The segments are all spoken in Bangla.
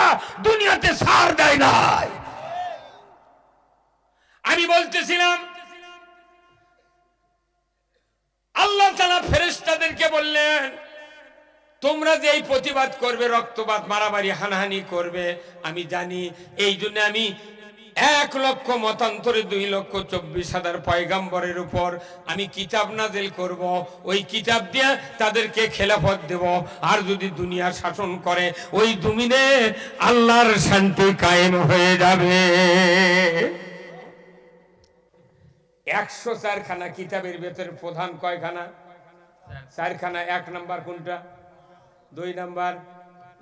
ছাড়া দুনিয়াতে সার দেয় নাই। আমি বলতেছিলাম, আল্লাহ তালা ফেরেস্তাদেরকে বললেন, তোমরা যে এই প্রতিবাদ করবে, রক্তপাত, মারামারি, হানাহানি করবে, আমি জানি, এই জন্য আমি এক লক্ষ মতান্তরে দুই লক্ষ চব্বিশ হাজার পয়গাম্বরের উপর আমি কিতাব নাজেল করব। ওই কিতাব দিয়ে তাদেরকে খেলাফত দেব। আর যদি দুনিয়া শাসন করে, ওই দুমিনে আল্লাহর শান্তি কায়েম হয়ে যাবে। একশো চারখানা কিতাবের ভেতরে প্রধান কয়খানা? চারখানা, এক নাম্বার কোনটা? দুই নাম্বার,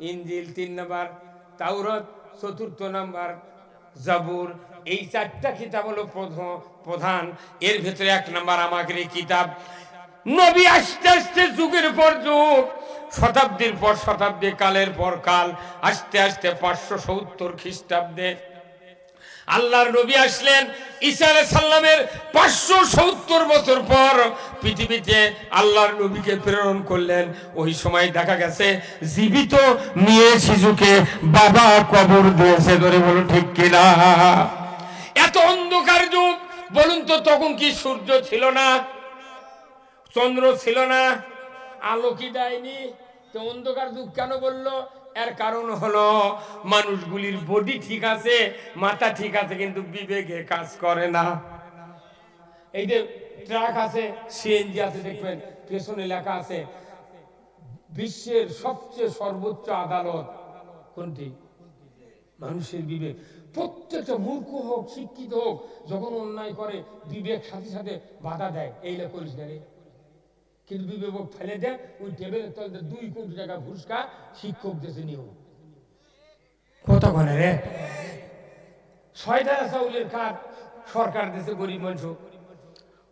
ইঞ্জিল তিন নাম্বার, তাওরত চতুর্থ নাম্বার জাবুর, এই চারটা কিতাব হলো প্রধ- প্রধান। এর ভেতরে এক নম্বর আমাদের এই কিতাব, নবী আস্তে আস্তে যুগের পর যুগ, শতাব্দীর পর শতাব্দী, কালের পর কাল, আস্তে আস্তে পাঁচশো সত্তর খ্রিস্টাব্দে আল্লাহর নবী আসলেন, ঈসা আলাইহিস সাল্লামের পাঁচশো সত্তর বছর পর পৃথিবীতে আল্লাহর নবীকে প্রেরণ করলেন। ওই সময় দেখা গেছে, জীবিত মেয়ে শিশুকে বাবা কবর দিয়েছে। ধরে বলো ঠিক কিনা? এত অন্ধকার যুগ, বলুন তো তখন কি সূর্য ছিল না? চন্দ্র ছিল না? আলো কি দেয়নি? তো অন্ধকার যুগ কেন বলল? এর কারণ হলো মানুষগুলির বডি ঠিক আছে, মাথা ঠিক আছে, কিন্তু বিবেকে কাজ করে না। এই যে ট্রাক আছে সিএনজি আছে, দেখবেন, পেছনে লেখা আছে, বিশ্বের সবচেয়ে সর্বোচ্চ আদালত। কোনটি? মানুষের বিবেক। প্রত্যেকটা মূর্খ হোক, শিক্ষিত হোক, যখন অন্যায় করে, বিবেক সাথে সাথে বাধা দেয়। এইটা করিস না রে কিন্তু ফেলে দেয় ওই টেবিলের তলতে দুই কোটি টাকা ঘুষকা শিক্ষক দেশে নিও কত করে রে? ছয়টা চাউলের কার্ড সরকার দেশে গরিব মানুষ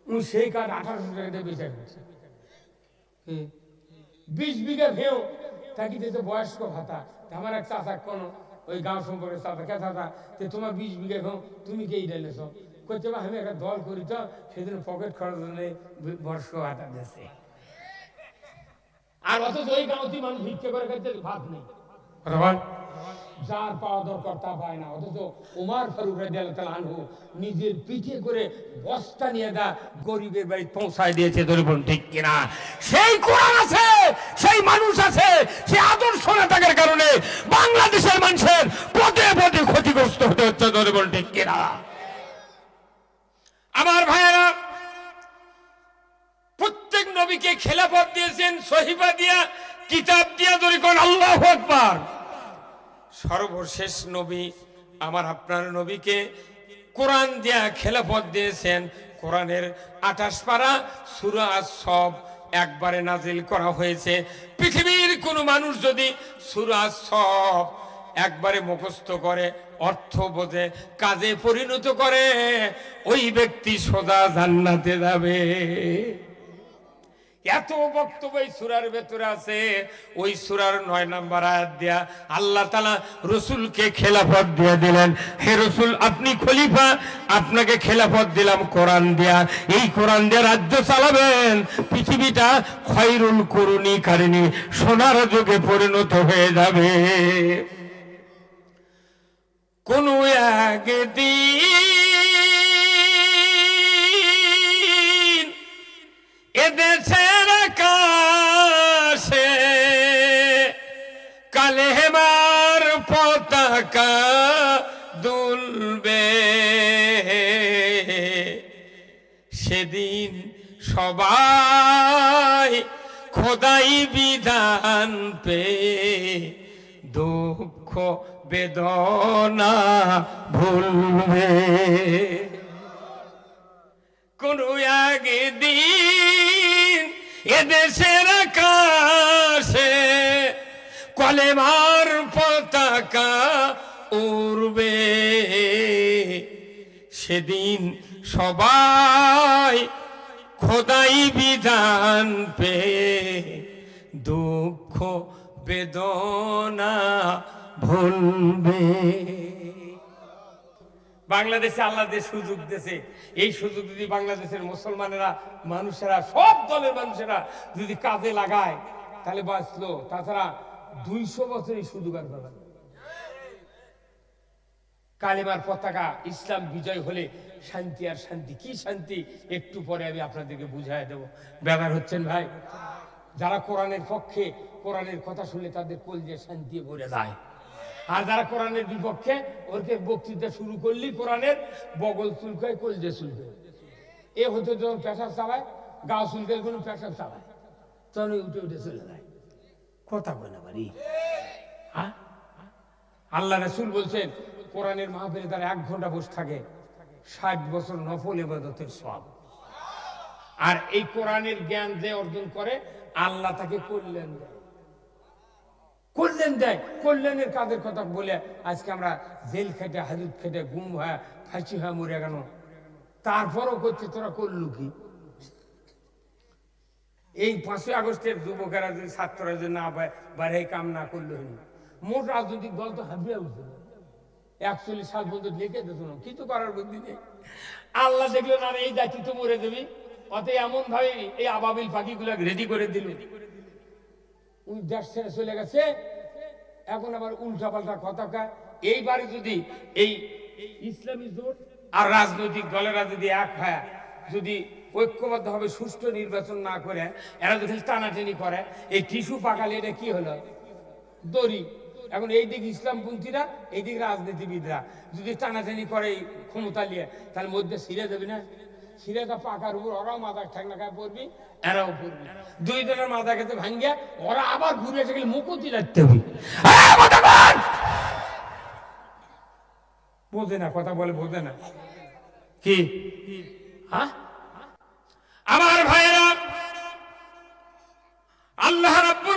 উনি সেই কার্ড আঠারোশো টাকা দিয়ে বেচা করছে বিশ বিঘা ভেও তাকে দিতে বয়স্ক ভাতা। আমার এক চাচা কোন ওই গাঁও সম্পর্কে চাচা, কে চাচা? যে তোমার বিশ বিঘা ভেও তুমি কে ডাইলেছ করতে আমি একটা দল করি তো, সেদিন পকেট খরচ বয়স্ক ভাতা দিয়েছে। আর অথচ ওই গাঁওতে মানুষ ভিক্ষে করে খাইতে ভাত নেই। যার পাওয়া দরকার তা পায় না। অথচ উমার ফারুক আনহু নিজের পিঠে করে বস্তা নিয়ে দা গরিবের বাড়ি পৌঁছায় দিয়েছে ধরে বলুন ঠিক কিনা? সেই কোরআন আছে সেই মানুষ আছে সেই আদর্শ নেতাদের কারণে বাংলাদেশের মানুষের পদে পদে ক্ষতিগ্রস্ত হতে হচ্ছে দরিবন ঠিক কিনা? আমার ভাইয়েরা নবীকে খেলাফত দিয়েছেন সহিবা দিয়া, কিতাব দিয়া ধরে কোন, আল্লাহ আকবার। সর্বশেষ নবী আমার আপনার নবীকে কোরআন দিয়া খেলাফত দিয়েছেন। কোরআনের আঠাশ পারা সুরা সব একবারে নাজিল করা হয়েছে। পৃথিবীর কোনো মানুষ যদি সুরা সব একবারে মুখস্থ করে, অর্থ বোঝে, কাজে পরিণত করে, ওই ব্যক্তি সোজা জান্নাতে যাবে। এত বক্তব্য এই সুরার ভেতরে আছে। ওই সুরার নয় নাম্বার আয়াত দেয়া আল্লাহ তালা রসুলকে খেলাফত দিয়ে দিলেন। হে রসুল, আপনি খলিফা, আপনাকে খেলাফত দিলাম কোরআন দেয়া। এই কোরআন দিয়ে রাজ্য চালাবেন। পৃথিবীটা খয়রুল করুনি কারিনী, সোনার যুগে পরিণত হয়ে যাবে। কোন একদিন সেদিন সবাই খোদাই বিধান পে দুঃখ বেদনা ভুলবে। কোন একদিন এদেশের আকাশে কলেমার পতাকা উড়বে। সেদিন সবাই খোদাই বিধান পে দুঃখ, বেদনা ভুলবে বাংলাদেশে আল্লাহ সুযোগ দিয়েছে, এই সুযোগ যদি বাংলাদেশের মুসলমানেরা, মানুষেরা, সব দলের মানুষেরা যদি কাজে লাগায়, তাহলে বাঁচলো তাছাড়া দুইশো বছর এই সুযোগ আর পাবে। কালিমার পতাকা, ইসলাম বিজয় হলে শান্তি আর শান্তি, কি শান্তি? একটু পরে আমি আপনাদেরকে বুঝাই দেব। ব্যাপার হচ্ছেন ভাই, যারা কোরআনের পক্ষে, কোরআনের কথা শুনলে তাদের কলজে শান্তি ভরে যায়। আর যারা কোরআনের বিপক্ষে, ওরকে বক্তৃতা শুরু করলি কোরআনের, বগল চুলকায় কলজে চুলকায়। এ হতে যখন পেশাব চালায়, গা চুলকায় কোনো পেশাব চালায়। তখন উঠে উঠে চলে যায়। কথা বলে হ্যাঁ আল্লাহ রসুল বলছেন কোরআনের মাহফিলে তারা এক ঘণ্টা বসে থাকে। ষাট বছর নফল এবাদতের সব আর এই কোরআনের জ্ঞান যে অর্জন করে, আল্লাহ তাকে কল্যাণ দেয়। কল্যাণ দেয়। কল্যাণের কথা বলে, আজকে আমরা জেল খেটে, হাজুত খেটে গুম হয়ে, ফাঁসি হয়ে, মরে গেল। তারপরও করছে, তোরা করলু কি? এই পাঁচই আগস্টের যুবকেরা যদি ছাত্ররা যদি না পায় বাইরে কাম না করল মোট রাজনৈতিক দল তো হাবিয়ে উঠছিল একচল্লিশ সাল পর্যন্ত লিখে দিত না? কিছু করার বুদ্ধি নেই? আল্লাহ দেখল, না এই জাতি তো মরে যাবি। অত এমন ভাবে এই আবাবিল পাখিগুলো রেডি করে দিল। উনি দেশ ছেড়ে চলে গেছে। এখন আবার উল্টা পাল্টা কথা কয়। এইবারে যদি এই ইসলামী জোট আর রাজনৈতিক দলেরা যদি এক হয়, যদি ঐক্যবদ্ধ হবে সুষ্ঠু নির্বাচন না করে, এরা যদি টানাটানি করে, এই টিস্যু পাকালে এটা কি হলো? দড়ি। এখন এই দিক ইসলামপন্থীরা, এই দিক রাজনীতিবিদরা। যদি টানাটানি করে ক্ষমতা নিয়ে, তার মধ্যে ছিঁড়ে দেবে না। ছিঁড়েটা পাকার উপর, ওরাও মাথা ঠেকনা খায়, পড়বি, এরাও পড়বি। দুই জনের মাথা খেতে ভাঙ্গিয়া, ওরা আবার ঘুরে এসে গেলে মুকুতি রাখতে হবে। না, কথা বলে না। কি? আমার ভাইরা আল্লাহ রাব্বুল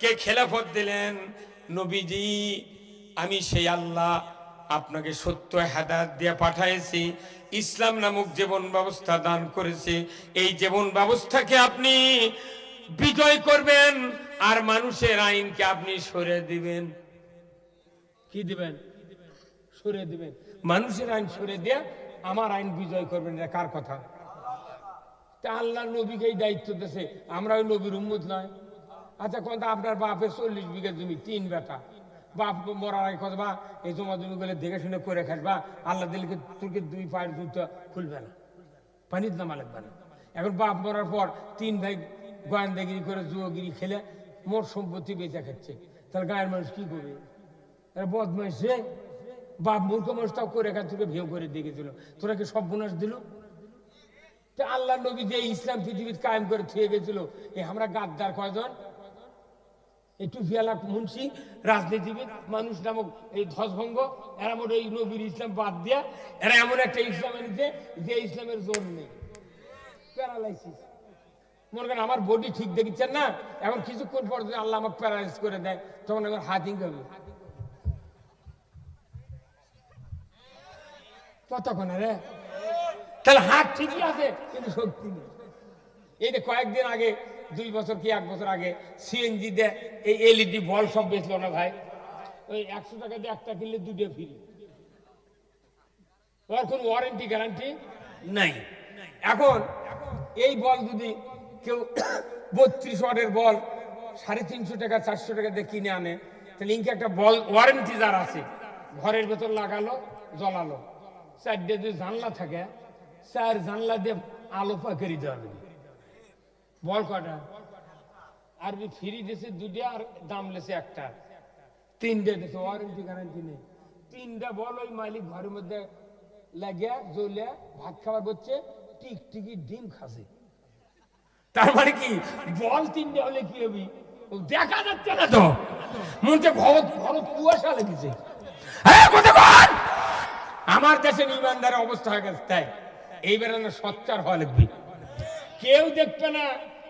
কে খেলাফত দিলেন? নবীজি, আমি সেই আল্লাহ আপনাকে সত্য হেদায়ত দিয়ে পাঠাইছি। ইসলাম নামক জীবন ব্যবস্থা দান করেছে। এই জীবন ব্যবস্থাকে আপনি বিজয় করবেন আর মানুষের আইনকে আপনি সরে দিবেন। কি দিবেন? সরে দিবেন। মানুষের আইন সরে দিয়ে আমার আইন বিজয় করবেন, এটা কার কথা? তা আল্লাহ নবীকে দায়িত্ব দিয়েছে আমরা ওই নবীর উম্মত নয়। আচ্ছা কথা আপনার বাপের চল্লিশ বিঘা জমি, তিন বেটা। বাপ মরার আগে কথা বা, এই জমা জমি গুলো দেখে শুনে করে খাসবা আল্লাহ দিলকে তোকে দুই পায়ের দুধটা খুলবে না? পানির নামা লাগবে না। এখন বাপ মরার পর তিন ভাই গোয়েন্দাগিরি করে জুয়োগিরি খেলে মোট সম্পত্তি বেঁচে খাচ্ছে। তাহলে গায়ের মানুষ কি করবে? এরা বদমাইশ রে। বাপ মূর্খ মানুষটাও করে খাচ্ছে, তোকে ভেউ করে দেখেছিল। তোরা কি সব বোনাস দিল? তা আল্লাহ নবী যে ইসলাম পৃথিবীর কায়েম করে থুয়ে গেছিল এই আমরা গাদ্দার কয়জন? একটু ফিয়ালা মুন্সি, রাজনীতিবিদ মানুষ নামক এই ধ্বজভঙ্গ, এরা মোট এই নবীর ইসলাম বাদ দিয়া, এরা এমন একটা ইসলাম এনেছে যে ইসলামের জোর নেই। প্যারালাইসিস মনে করেন আমার বডি ঠিক দেখিচ্ছেন না, এখন কিছুক্ষণ পর যদি আল্লাহ আমাকে প্যারালাইসিস করে দেয়, তখন আমার হাতিং হবে। কতক্ষণ রে। তাহলে হাত ঠিকই আছে, কিন্তু শক্তি নেই। এই যে কয়েকদিন আগে দুই বছর কি এক বছর আগে সিএনজি দে এই এলইডি বল সব বেচলো না ভাই? ওই একশো টাকা দিয়ে একটা কিনলে দুটো ফ্রি ওর কোনো ওয়ারেন্টি গ্যারান্টি নাই। এখন এই বল যদি কেউ বত্রিশ ওয়াটের বল সাড়ে তিনশো টাকা চারশো টাকা দিয়ে কিনে আনে তাহলে ইনকে একটা বল ওয়ারেন্টি যার আছে ঘরের ভেতর লাগালো জ্বলালো। চারটে যদি জানলা থাকে চার জানলা দিয়ে আলো পাকেরি দেওয়া দেবে বল কটা? আর ফ্রি দিয়েছে দুটো আর দাম লেছে একটা। তিনটে দিয়েছে ওয়ারেন্টি গ্যারান্টি নেই। তিনটা বল ওই মালিক ঘরের মধ্যে লাগিয়া জ্বলিয়া ভাত খাবার করছে টিক টিকি ডিম খাসে তার মানে কি? বল তিনটে হলে কি হবি? দেখা যাচ্ছে না তো। মনটা ঘর ঘর কুয়াশা লেগেছে। হ্যাঁ আমার দেশের ইমানদারের অবস্থা হয়ে গেছে, তাই। এইবারে সচ্চার হওয়া লাগবে। কেউ দেখবে না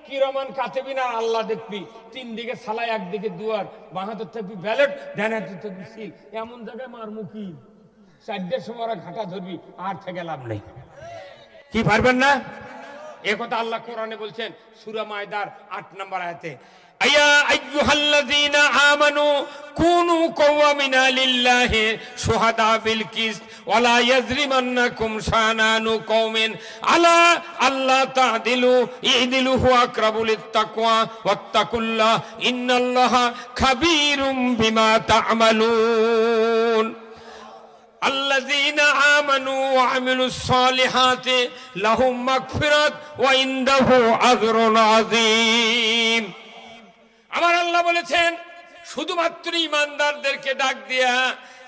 কিরমান কাতেবি না আল্লাহ দেখবি। তিন দিকে সালাই একদিকে দুয়ার। বাঁহাতর থাকবি ব্যালেট, ধ্যান থাকবি সিল এমন জায়গায় মার মুখি। চারটের সময় ঘাটা ধরবি, আর থেকে লাভ নেই। কি পারবেন না? একথা কথা আল্লাহ কোরআনে বলছেন, সুরা মায়দার আট নম্বর আয়াতে। يا أيها الذين آمنوا كونوا قوامنا لله شهداء بالقسط ولا يجرمنكم شنآن قوم على ألا تعدلوا اعدلوا هو أقرب للتقوى واتقوا الله إن الله خبير بما تعملون الذين آمنوا وعملوا الصالحات لهم مغفرة وعنده أجر عظيم আমার আল্লাহ বলেছেন শুধুমাত্র ইমানদারদেরকে ডাক দিয়া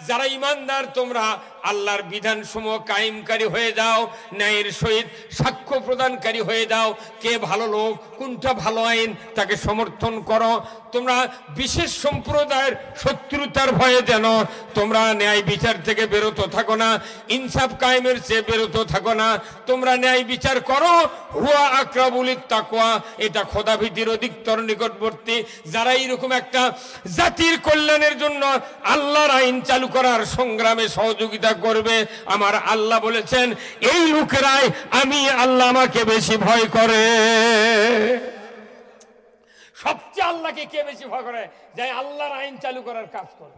যারা ইমানদার, তোমরা আল্লাহর বিধান সমূহ কায়েমকারী হয়ে যাও, ন্যায়ের সহিত সাক্ষ্য প্রদানকারী হয়ে যাও। কে ভালো লোক, কোনটা ভালো আইন, তাকে সমর্থন করো। তোমরা বিশেষ সম্প্রদায়ের শত্রুতার ভয়ে যেন তোমরা ন্যায় বিচার থেকে বেরোতে থাকো না, ইনসাফ কায়েমের চেয়ে বেরোতে থাকো না। তোমরা ন্যায় বিচার করো। হুয়া আক্রাবুলিত তাকোয়া এটা খোদাভীতির অধিকতর নিকটবর্তী। যারা এইরকম একটা জাতির কল্যাণের জন্য আল্লাহর আইন চালু করার সংগ্রামে সহযোগিতা করবে। আমার আল্লাহ বলেছেন, এই লোকেরাই আমি আল্লাহ আমাকে বেশি ভয় করে। সবচেয়ে আল্লাহকে কে বেশি ভয় করে? যাই আল্লাহর আইন চালু করার কাজ করে।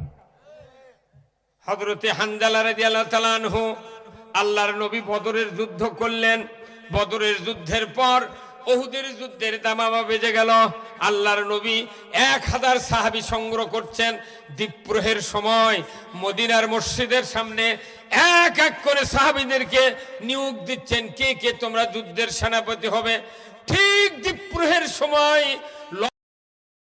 হজরতে হানজালা রাজি আল্লাহ তালানহু আল্লাহর নবী বদরের যুদ্ধ করলেন। বদরের যুদ্ধের পর ওহুদের যুদ্ধের দামামা বেজে গেল। আল্লাহর নবী এক হাজার সাহাবি সংগ্রহ করছেন দ্বীপ্রহের সময়। মদিনার মসজিদের সামনে এক এক করে সাহাবিদেরকে নিয়োগ দিচ্ছেন। কে কে? তোমরা যুদ্ধের সেনাপতি হবে। ঠিক দ্বীপ্রহের সময়